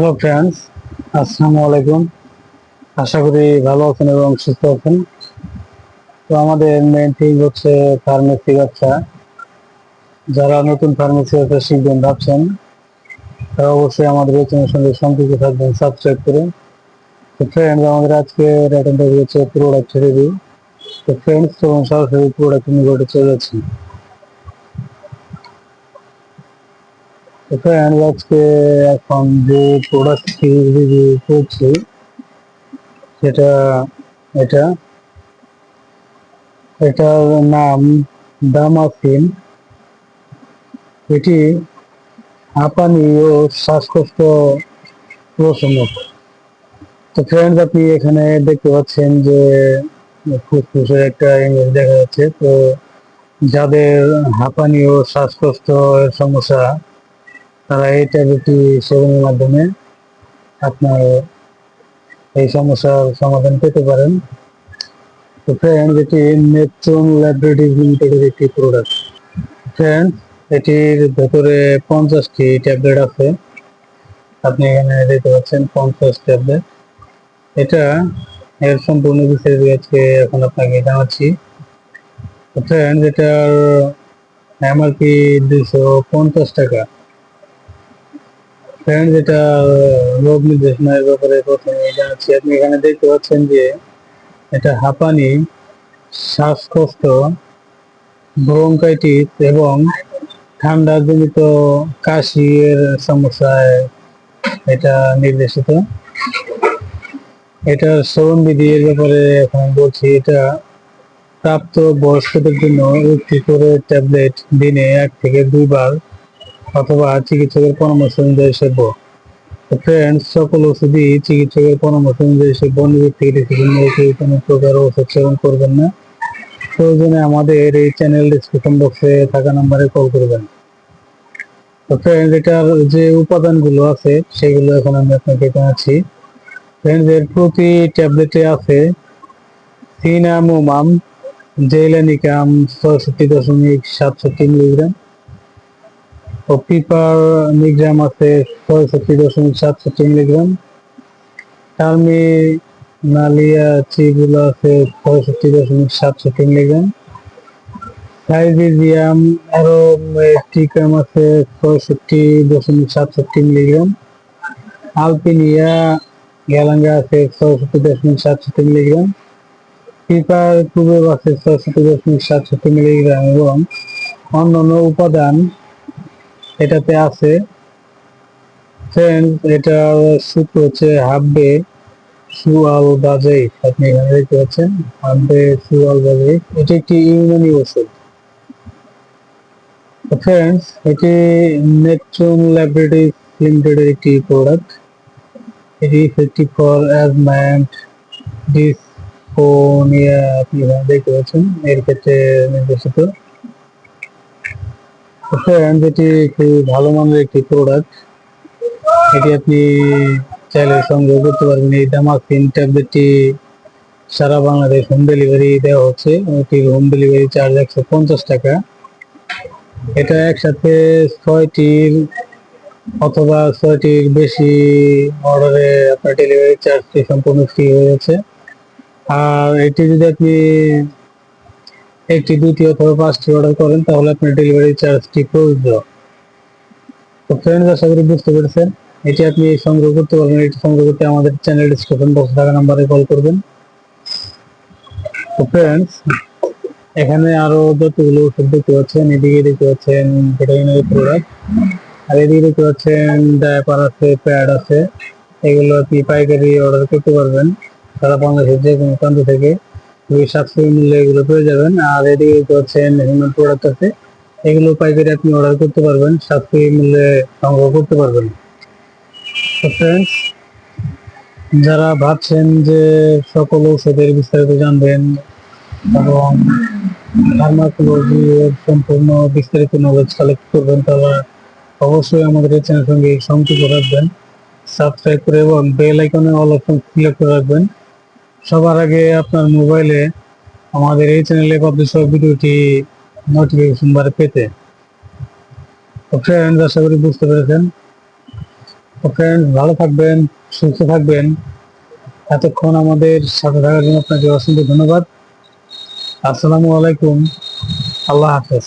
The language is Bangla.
হ্যালো ফ্রেন্ডস আসসালামু আলাইকুম আশা করি ভালো আছেন এবং সুস্থ আছেন। তো আমাদের মেন থিং হচ্ছে ফার্মেসি ব্যবসা। যারা নতুন ফার্মেসি ব্যবসা শিখবেন ভাবছেন, তারা অবশ্যই আমাদের এই সঙ্গে সম্পৃক্ত থাকবেন সাবস্ক্রাইব করে। তো ফ্রেন্ডস আমাদের আজকে রেটন হচ্ছে প্রোডাক্ট রিভিউ তো ফ্রেন্ডস তো সরাসরি প্রোডাক্ট নিয়ে চলে যাচ্ছি। তো ফ্রেন্ডস আজকে এখন যে প্রোডাক্টটি রিভিউ করছি, সেটা এটা, এটার নাম দামাসিন। এটি হাঁপানি ও শ্বাসকষ্ট প্রশমক তো ফ্রেন্ডস আপনি এখানে দেখতে পাচ্ছেন যে ফুসফুসের একটা ইমেজ দেখা যাচ্ছে। তো যাদের হাঁপানি ও শ্বাসকষ্ট সমস্যা তারা এই ট্যাবলেটটি সেবনের মাধ্যমে আপনার এই সমস্যার সমাধান পেতে পারেন। তো ফ্রেন্ড এটি নেপচুন ল্যাবরেটরিজ লিমিটেডের একটি প্রোডাক্ট ফ্রেন্ড এটির ভেতরে পঞ্চাশটি ট্যাবলেট আছে। আপনি এখানে দেখতে পাচ্ছেন পঞ্চাশ ট্যাবলেট। এটা এর সম্পূর্ণ বিষয়ে আজকে এখন আপনাকে জানাচ্ছি। ফ্রেন্ড এটার এমআরপি দুশো পঞ্চাশ টাকা। ফ্রেন্ড যেটা রোগ নির্দেশনার ব্যাপারে প্রথমে জানাচ্ছি, আপনি এখানে দেখতে পাচ্ছেন যে এটা হাঁপানি, শ্বাসকষ্ট, ব্রঙ্কাইটিস এবং ঠান্ডা জনিত কাশি এর সমস্যায় এটা নির্দেশিত। এটা সেবন বিধি এর ব্যাপারে এখন বলছি, এটা প্রাপ্ত বয়স্কদের জন্য একটি করে ট্যাবলেট দিনে এক থেকে দুইবার অথবা চিকিৎসকের পরামর্শ অনুযায়ী সেব্য ফ্রেন্ডস সকল ওষুধই চিকিৎসকের পরামর্শ অনুযায়ী সেব্য ব্যক্তিগত কোনো প্রকার ওষুধ সেবন করবেন না। প্রয়োজনে আমাদের এই চ্যানেল ডিসক্রিপশন বক্সে থাকা নাম্বারে কল করবেন। ফ্রেন্ডস এটার যে উপাদানগুলো আছে, সেগুলো এখন আমি আপনাকে জানাচ্ছি। ফ্রেন্ডস এর প্রতি ট্যাবলেটে আছে সিনামোমাম জেলানিকাম ছয়ষট্টি দশমিক সাতষট্টি মিলিগ্রাম ও মিলিগ্রাম আছে ছয়ষট্টি দশমিক সাতষট্টি মিলিগ্রাম। টার্মি নালিয়া চিগুলো আছে ছয়ষট্টি দশমিক সাতষট্টি মিলিগ্রাম। সাইজিজিয়াম অ্যারোমেটিকাম আছে ছয়ষট্টি দশমিক সাতষট্টি মিলিগ্রাম। আলপিনিয়া গ্যালাঙ্গা আছে ছয়ষট্টি দশমিক সাতষট্টি মিলিগ্রাম। পিপার কুবেব আছে ছয়ষট্টি দশমিক সাতষট্টি মিলিগ্রাম এবং অন্যান্য উপাদান এটাতে আছে। ফ্রেন্ড এটা সূত্র হচ্ছে হাববে সুয়াল বাজে, আপনি এখানে দেখতে পাচ্ছেন। হাববে সুয়াল বাজে, এটি একটি ইউনানি ওষুধ। ফ্রেন্ডস এটি নেপচুন ল্যাবরেটরিজ লিমিটেডের একটি প্রোডাক্ট এটি ইফেক্টিভ ফর অ্যাজম্যান্ট ডিসকোনিয়া আপনি এখানে দেখতে পাচ্ছেন। এর ক্ষেত্রে নির্দেশিত। ফ্রেন্ড এটি একটি ভালো মানের একটি প্রোডাক্ট এটি আপনি চাইলে সংগ্রহ করতে পারবেন। এই ডামাক্সিন ট্যাবলেটটি সারা বাংলাদেশ হোম ডেলিভারি দেওয়া হচ্ছে। এটির হোম ডেলিভারি চার্জ একশো পঞ্চাশ টাকা। এটা একসাথে ছয়টির অথবা ছয়টির বেশি অর্ডারে আপনার ডেলিভারি চার্জটি সম্পূর্ণ ফ্রি হয়ে যাচ্ছে। আর এটি যদি আপনি একটি দুটি অথবা পাঁচটি অর্ডার করেন, তাহলে আপনার ডেলিভারি চার্জটি প্রযোজ্য তো ফ্রেন্ডস আশা করি বুঝতে পেরেছেন। এটি আপনি সংগ্রহ করতে পারবেন, এটি সংগ্রহ করতে আমাদের চ্যানেল ডিসক্রিপশন বক্স থাকা নাম্বারে কল করবেন। তো ফ্রেন্ডস এখানে আরও যতগুলো ওষুধ দেখতে পাচ্ছেন, এদিকে দেখতে পাচ্ছেন ভিটামিনের প্রোডাক্ট আর এদিকে দেখতে পাচ্ছেন ডায়াপার আছে প্যাড আছে। এগুলো আপনি পাইকারি অর্ডার করতে পারবেন, সারা বাংলাদেশের যে কোনো প্রান্ত থেকে। সাশ্রয়ী মূল্যে এগুলো পেয়ে যাবেন। আর এদিকে পাচ্ছেন হিউম্যান প্রোডাক্ট আছে। এগুলো পাইকারি আপনি অর্ডার করতে পারবেন। সাশ্রয়ী মূল্যে সংগ্রহ করতে পারবেন। যারা ভাবছেন যে সকল ঔষধের বিস্তারিত জানবেন এবং ফার্মাকোলজি এর সম্পূর্ণ বিস্তারিত নলেজ কালেক্ট করবেন তারা অবশ্যই আমাদের চ্যানেল সঙ্গে সংযুক্ত রাখবেন সাবস্ক্রাইব করে এবং বেল আইকনে অল অপশন সিলেক্ট করে রাখবেন। সবার আগে আপনার মোবাইলে আমাদের এই চ্যানেলে পাবলিশ হওয়া ভিডিওটি নোটিফিকেশন বারে পেতে। ফ্রেন্ডস আশা করি বুঝতে পেরেছেন। তো ফ্রেন্ড ভালো থাকবেন, সুস্থ থাকবেন। এতক্ষণ আমাদের সাথে থাকার জন্য আপনাকে অসংখ্য ধন্যবাদ। আসসালামু আলাইকুম। আল্লাহ হাফেজ।